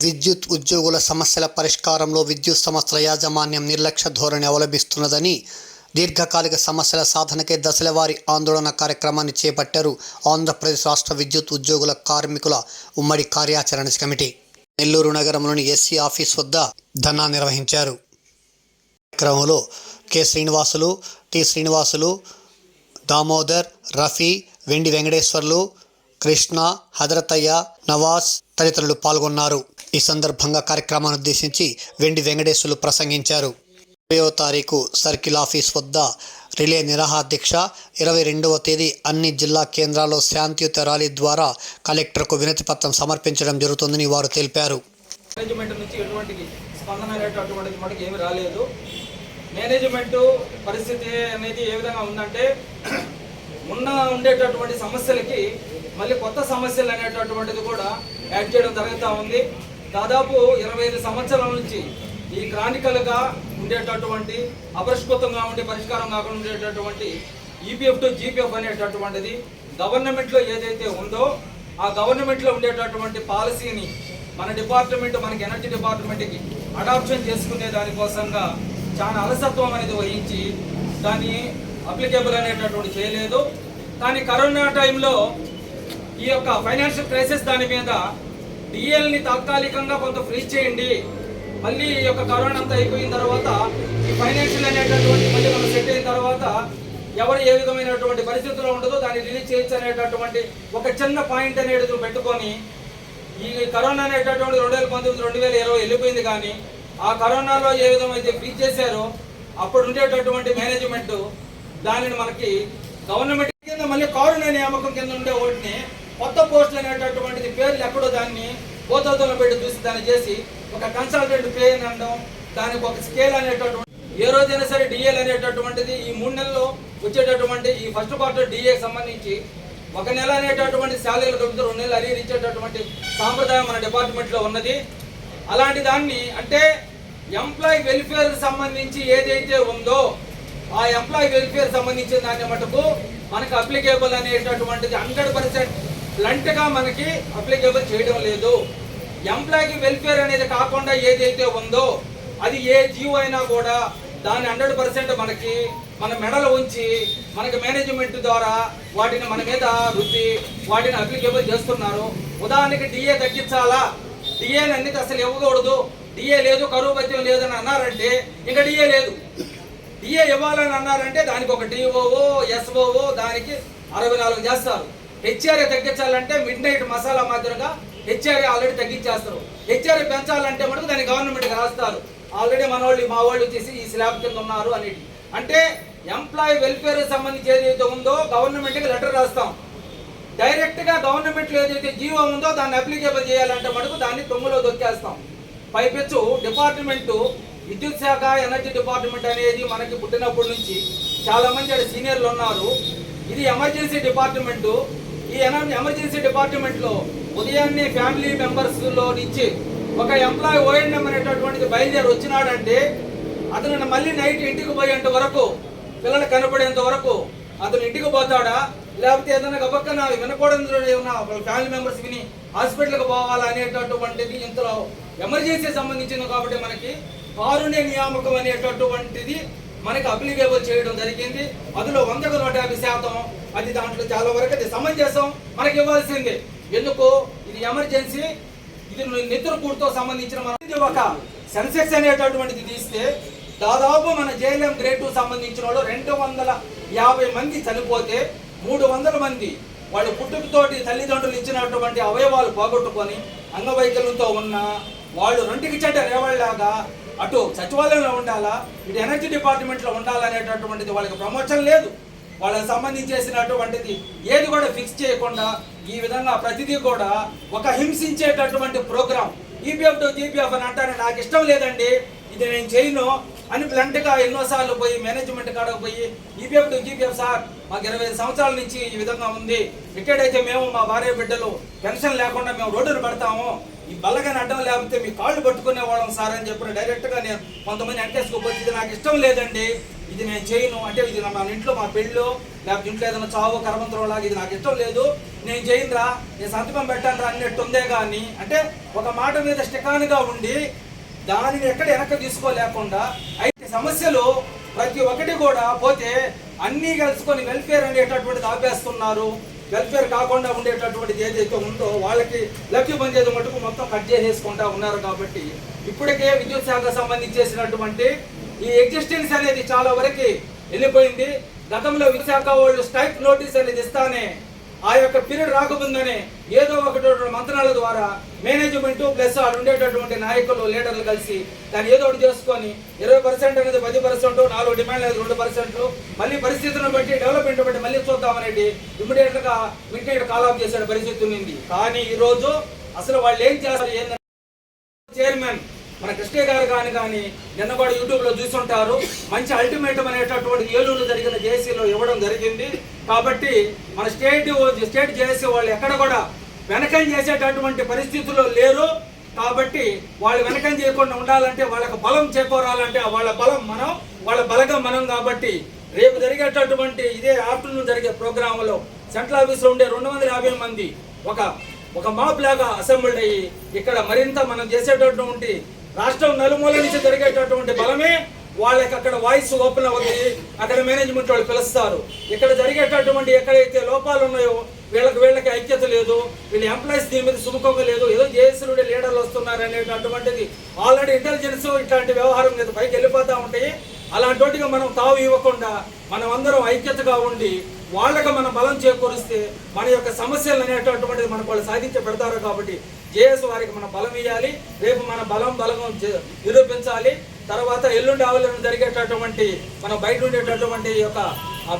విద్యుత్ ఉద్యోగుల సమస్యల పరిష్కారంలో విద్యుత్ సంస్థల యాజమాన్యం నిర్లక్ష్య ధోరణి అవలంబిస్తున్నదని దీర్ఘకాలిక సమస్యల సాధనకే దశలవారీ ఆందోళన కార్యక్రమాన్ని చేపట్టారు ఆంధ్రప్రదేశ్ రాష్ట్ర విద్యుత్ ఉద్యోగుల కార్మికుల ఉమ్మడి కార్యాచరణ కమిటీ. నెల్లూరు నగరంలోని ఎస్సీ ఆఫీస్ వద్ద ధర్నా నిర్వహించారు. కార్యక్రమంలో కె శ్రీనివాసులు టి శ్రీనివాసులు దామోదర్ రఫీ వెండి వెంకటేశ్వర్లు కృష్ణ హజరతయ్య నవాజ్ తదితరులు పాల్గొన్నారు. ఈ సందర్భంగా కార్యక్రమాన్ని ఉద్దేశించి వెండి వెంకటేశ్వర్లు ప్రసంగించారు. ఇరవయో తారీఖు సర్కిల్ ఆఫీస్ వద్ద రిలే నిరాహార ఇరవై రెండవ తేదీ అన్ని జిల్లా కేంద్రాల్లో శాంతియుత ర్యాలీ ద్వారా కలెక్టర్కు వినతి పత్రం సమర్పించడం జరుగుతుందని వారు తెలిపారు. మేనేజ్మెంట్ నుంచి ఎటువంటి స్పందన అనేటటువంటిది మనకి ఏమి రాలేదు. మేనేజ్మెంట్ పరిస్థితి అనేది ఏ విధంగా ఉందంటే ఉన్న ఉండేటటువంటి సమస్యలకి మళ్ళీ కొత్త సమస్యలు అనేటటువంటిది కూడా యాడ్ చేయడం జరుగుతూ ఉంది. దాదాపు ఇరవై ఐదు సంవత్సరాల నుంచి ఈ క్రానికల్గా ఉండేటటువంటి అపరిష్కృతంగా ఉండే పరిష్కారం కాకుండా ఉండేటటువంటి ఈపీఎఫ్ టు జీపీఎఫ్ అనేటటువంటిది గవర్నమెంట్లో ఏదైతే ఉందో ఆ గవర్నమెంట్లో ఉండేటటువంటి పాలసీని మన డిపార్ట్మెంట్ మనకి ఎనర్జీ డిపార్ట్మెంట్కి అడాప్షన్ చేసుకునే దానికోసంగా చాలా అలసత్వం అనేది వహించి దాన్ని అప్లికేబుల్ అనేటటువంటి చేయలేదు. కానీ కరోనా టైంలో ఈ యొక్క ఫైనాన్షియల్ క్రైసిస్ దాని మీద డిఎల్ని తాత్కాలికంగా కొంత ఫ్రీజ్ చేయండి. మళ్ళీ ఈ యొక్క కరోనా అంతా అయిపోయిన తర్వాత ఈ ఫైనాన్షియల్ అనేటటువంటి మళ్ళీ మనం సెట్ అయిన తర్వాత ఎవరు ఏ విధమైనటువంటి పరిస్థితుల్లో ఉండదో దాన్ని రిలీజ్ చేయొచ్చు అనేటటువంటి ఒక చిన్న పాయింట్ అనేది పెట్టుకొని ఈ కరోనా అనేటటువంటి రెండు వేల పంతొమ్మిది రెండు వేల ఇరవై వెళ్ళిపోయింది కానీ ఆ కరోనాలో ఏ విధమైతే ఫ్రీజ్ చేశారో అప్పుడు ఉండేటటువంటి మేనేజ్మెంట్ దానిని మనకి గవర్నమెంట్ కింద మళ్ళీ కారుణ నియామకం కింద ఉండే వాటిని కొత్త పోస్టులు అనేటటువంటిది పేర్లు ఎక్కడో దాన్ని పోతలతో పెట్టి చూసి దాన్ని చేసి ఒక కన్సల్టెంట్ పే అని అనడం దానికి ఒక స్కేల్ అనేటటువంటి ఏ రోజైనా సరే డిఏలు అనేటటువంటిది ఈ మూడు నెలల్లో వచ్చేటటువంటి ఈ ఫస్ట్ క్వార్టర్ డిఏకి సంబంధించి ఒక నెల అనేటటువంటి శాలరీలు తగ్గుతూ రెండు నెలలు అరియర్ ఇచ్చేటటువంటి సాంప్రదాయం మన డిపార్ట్మెంట్లో ఉన్నది. అలాంటి దాన్ని అంటే ఎంప్లాయీ వెల్ఫేర్ సంబంధించి ఏదైతే ఉందో ఆ ఎంప్లాయీ వెల్ఫేర్ సంబంధించిన దాన్ని మటుకు మనకు అప్లికేబుల్ అనేటటువంటిది హండ్రెడ్ పర్సెంట్ లంటగా మనకి అప్లికేబుల్ చేయడం లేదు. ఎంప్లాయీకి వెల్ఫేర్ అనేది కాకుండా ఏదైతే ఉందో అది ఏ జీవో అయినా కూడా దాన్ని హండ్రెడ్ పర్సెంట్ మనకి మన మెడలు ఉంచి మనకి మేనేజ్మెంట్ ద్వారా వాటిని మన మీద రుద్ది వాటిని అప్లికేబుల్ చేస్తున్నారు. ఉదాహరణకి డిఏ తగ్గించాలా? డిఏ అన్నిటి అసలు ఇవ్వకూడదు? డిఏ లేదు కరువు భత్యం లేదని అన్నారంటే ఇంకా డిఏ లేదు. డిఏ ఇవ్వాలని అన్నారంటే దానికి ఒక డిఓఓ ఎస్ఓఓ దానికి అరవై నాలుగు చేస్తారు. హెచ్ఆర్ఏ తగ్గించాలంటే మిడ్ నైట్ మసాలా మాదిరిగా హెచ్ఆర్ఏ ఆల్రెడీ తగ్గించేస్తారు. హెచ్ఆర్ఏ పెంచాలంటే మటుకు దాన్ని గవర్నమెంట్కి రాస్తారు. ఆల్రెడీ మన వాళ్ళు మా వాళ్ళు వచ్చేసి ఈ స్లాబ్ కింద ఉన్నారు అనేది. అంటే ఎంప్లాయీ వెల్ఫేర్ సంబంధించి ఏదైతే ఉందో గవర్నమెంట్కి లెటర్ రాస్తాం. డైరెక్ట్గా గవర్నమెంట్లో గవర్నమెంట్ ఏదైతే జీవో ఉందో దాన్ని అప్లికేబుల్ చేయాలంటే మటుకు దాన్ని తొమ్మిలో దొక్కేస్తాం. పైపెచ్చు డిపార్ట్మెంటు విద్యుత్ శాఖ ఎనర్జీ డిపార్ట్మెంట్ అనేది మనకి పుట్టినప్పటి నుంచి చాలామంది అక్కడ సీనియర్లు ఉన్నారు. ఇది ఎమర్జెన్సీ డిపార్ట్మెంట్. ఈ ఎమర్జెన్సీ డిపార్ట్మెంట్లో ఉదయాన్నే ఫ్యామిలీ మెంబర్స్లో నుంచి ఒక ఎంప్లాయీ ఓఎన్ఎం అనేటటువంటిది బయలుదేరి వచ్చినాడంటే అతను మళ్ళీ నైట్ ఇంటికి పోయేంత వరకు పిల్లలు కనపడేంత వరకు అతను ఇంటికి పోతాడా? లేకపోతే ఏదైనా గబక్కన వినకూడదు ఏమైనా ఫ్యామిలీ మెంబర్స్ విని హాస్పిటల్కి పోవాలా అనేటటువంటిది ఇంతలో ఎమర్జెన్సీ సంబంధించింది కాబట్టి మనకి కారుణ్య నియామకం అనేటటువంటిది మనకి అప్లికేబుల్ చేయడం జరిగింది. అందులో వందకు నూట యాభై శాతం అది దాంట్లో చాలా వరకు అది సమంజసం మనకి ఇవ్వాల్సిందే. ఎందుకు? ఇది ఎమర్జెన్సీ ఇది నిద్రకూడుతో సంబంధించిన మన ఒక సెన్సెక్స్ అనేటటువంటిది తీస్తే దాదాపు మన జేఎల్ఎం గ్రేడ్ టూ సంబంధించిన వాళ్ళు రెండు వందల యాభై మంది చనిపోతే మూడు వందల మంది వాళ్ళ పుట్టుకతోటి తల్లిదండ్రులు ఇచ్చినటువంటి అవయవాలు పోగొట్టుకొని అంగవైకల్యంతో ఉన్న వాళ్ళు రెండుకి చెడ్డ రేవాళ్ళలాగా అటు సచివాలయంలో ఉండాలా ఇటు ఎనర్జీ డిపార్ట్మెంట్లో ఉండాలనేటటువంటిది వాళ్ళకి ప్రమోషన్ లేదు. వాళ్ళకి సంబంధించేసినటువంటిది. ఏది కూడా ఫిక్స్ చేయకుండా ఈ విధంగా ప్రతిదీ కూడా ఒక హింసించేటటువంటి ప్రోగ్రామ్ ఈపీఎఫ్ టు జీపీఎఫ్ అని అంటారు నాకు ఇష్టం లేదండి. ఇది నేను చేయను. అని బ్లంట్గా ఎన్నోసార్లు పోయి మేనేజ్మెంట్ కాడకు పోయి ఈపీఎఫ్ టు జీపీఎఫ్ సార్ మాకు ఇరవై ఐదు సంవత్సరాల నుంచి ఈ విధంగా ఉంది. రిటైర్డ్ అయితే మేము మా భార్య బిడ్డలు పెన్షన్ లేకుండా మేము రోడ్డును పెడతాము. ఈ బల్లగాని అడ్డం లేకపోతే మీ కాళ్ళు పట్టుకునే వాళ్ళం సార్ అని చెప్పిన డైరెక్ట్గా నేను కొంతమంది వెంకటేశ్వర నాకు ఇష్టం లేదండి. ఇది నేను చేయను అంటే ఇది నా- ఇంట్లో మా పెళ్ళో లేకపోతే ఇంట్లో ఏదైనా చావు కరమంతరం లాగా ఇది నాకు ఇష్టం లేదు. నేను చేయనురా నేను సంతకం పెట్టాను రా అన్నట్టు ఉందే కానీ అంటే ఒక మాట మీద స్టికానిగా ఉండి దానిని ఎక్కడ వెనక్కి తీసుకోలేకుండా అయితే సమస్యలు ప్రతి ఒక్కటి కూడా పోతే అన్నీ కలుసుకొని వెల్ఫేర్ అనేటటువంటిది ఆపేస్తున్నారు. వెల్ఫేర్ కాకుండా ఉండేటటువంటిది ఏదైతే ఉందో వాళ్ళకి లబ్ధి పొందేది మటుకు మొత్తం కట్ చేసేసుకుంటా ఉన్నారు కాబట్టి ఇప్పటికే విద్యుత్ శాఖ సంబంధించేసినటువంటి ఈ ఎగ్జిస్టెన్స్ అనేది చాలా వరకు వెళ్ళిపోయింది. గతంలో విశాఖ వాళ్ళు స్ట్రైక్ నోటీస్ అనేది ఇస్తానే ఆ యొక్క పీరియడ్ రాకముందనే ఏదో ఒకటి మంత్రాల ద్వారా మేనేజ్మెంట్ ప్లస్ వాళ్ళు ఉండేటటువంటి నాయకులు లీడర్లు కలిసి దాన్ని ఏదో ఒకటి చేసుకొని ఇరవై పర్సెంట్ అనేది పది పర్సెంట్ నాలుగు డిమాండ్ అనేది రెండు పర్సెంట్లు మళ్ళీ పరిస్థితులను బట్టి డెవలప్మెంట్ బట్టి మళ్ళీ చూద్దామనేది ఇమ్మీడియట్గా మిడ్ నైట్ కాల్ ఆఫ్ చేసే పరిస్థితి ఉంది కానీ ఈరోజు అసలు వాళ్ళు ఏం చేస్తారు ఏంటంటే చైర్మన్ మన కృష్ణ గారు కానీ కానీ నిన్న కూడా యూట్యూబ్లో చూసుంటారు. మంచి అల్టిమేటం అనేటటువంటి ఏలూరు జరిగిన జేసీలో ఇవ్వడం జరిగింది. కాబట్టి మన స్టేట్ స్టేట్ జేఏసీ వాళ్ళు ఎక్కడ కూడా వెనకం చేసేటటువంటి పరిస్థితుల్లో లేరు. కాబట్టి వాళ్ళు వెనకం చేయకుండా ఉండాలంటే వాళ్ళకి బలం చేకూరాలంటే వాళ్ళ బలం మనం వాళ్ళ బలగం మనం కాబట్టి రేపు జరిగేటటువంటి ఇదే ఆఫ్టర్నూన్ జరిగే ప్రోగ్రాంలో సెంట్రల్ ఆఫీస్లో ఉండే రెండు వందల యాభై మంది ఒక ఒక మాప్ లాగా అసెంబ్ల్డ్ అయ్యి ఇక్కడ మరింత మనం చేసేటటువంటి రాష్ట్రం నలుమూల నుంచి జరిగేటటువంటి బలమే వాళ్ళకి అక్కడ వాయిస్ ఓపెన్ అవుతుంది అక్కడ మేనేజ్మెంట్ వాళ్ళు పిలుస్తారు. ఇక్కడ జరిగేటటువంటి ఎక్కడైతే లోపాలు ఉన్నాయో వీళ్ళకి వీళ్ళకి ఐక్యత లేదు వీళ్ళ ఎంప్లాయీస్ దీని మీద సుముఖంగా లేదు ఏదో జేఎస్లుడే లీడర్లు వస్తున్నారు అనేటటువంటిది. ఆల్రెడీ ఇంటెలిజెన్స్ ఇట్లాంటి వ్యవహారం మీద పైకి వెళ్ళిపోతూ ఉంటాయి. అలాంటి మనం తావు ఇవ్వకుండా మనం అందరం ఐక్యతగా ఉండి వాళ్ళకి మనం బలం చేకూరిస్తే మన యొక్క సమస్యలు అనేటటువంటిది మనకు వాళ్ళు సాధించి పెడతారు కాబట్టి జేఎస్ వారికి మనం బలం ఇవ్వాలి రేపు మన బలం బలం నిరూపించాలి తర్వాత ఎల్లుండి ఆవులను జరిగేటటువంటి మనం బయట ఉండేటటువంటి ఈ యొక్క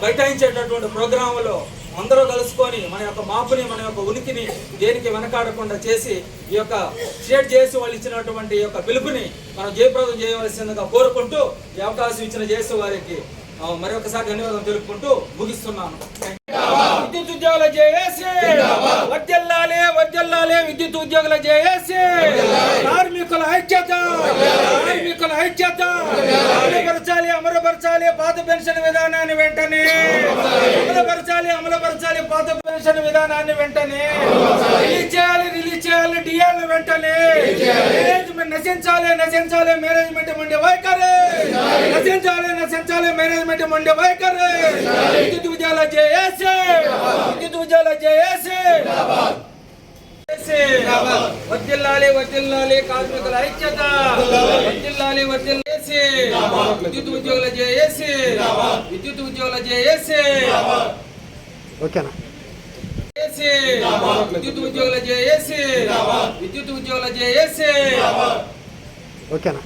బైఠాయించేటటువంటి ప్రోగ్రాములో అందరూ కలుసుకొని మన యొక్క మాపుని మన యొక్క ఉనికిని దేనికి వెనకాడకుండా చేసి ఈ యొక్క స్టేట్ చేసి వాళ్ళు ఇచ్చినటువంటి ఈ యొక్క పిలుపుని మనం జయప్రదం చేయవలసిందిగా కోరుకుంటూ ఈ అవకాశం ఇచ్చిన జేసు వారికి మరొకసారి ధన్యవాదం తెలుపుకుంటూ ముగిస్తున్నాను. విద్యుత్ ఉద్యోగుల జేఏసీ. వర్దిల్లాలి విద్యుత్ ఉద్యోగుల జేఏసీ. కార్మికుల ఐక్యత. కార్మికుల ఐక్యత. అమలుపరచాలి అమలుపరచాలి పాత పెన్షన్ విధానాన్ని వెంటనే. అమలుపరచాలి. అమలుపరచాలి పాత పెన్షన్ విధానాన్ని వెంటనే. రిలీజ్ చేయాలి రిలీజ్ చేయాలి డిఎల్ వెంటనే. మేనేజ్మెంట్ నశించాలి నశించాలి మేనేజ్మెంట్ మండి వైఖరి. నశించాలి నశించాలి మేనేజ్మెంట్ మండి వైఖరి. విద్యుత్ ఉద్యోగాల జేఏసీ. విద్యుత్ ఉద్యోగాల జేఏసీ. వర్దిల్లాలి వర్దిల్లాలి కార్మికుల ఐక్యత. వర్దిల్లాలి వర్దిల్లేసి విద్యుత్ ఉద్యోగుల జేఏసీ. విద్యుత్ ఉద్యోగుల జేఏసీ. ఓకేనా? విద్యుత్ ఉద్యోగుల జేఏసీ. విద్యుత్ ఉద్యోగుల జేఏసీ. ఓకేనా?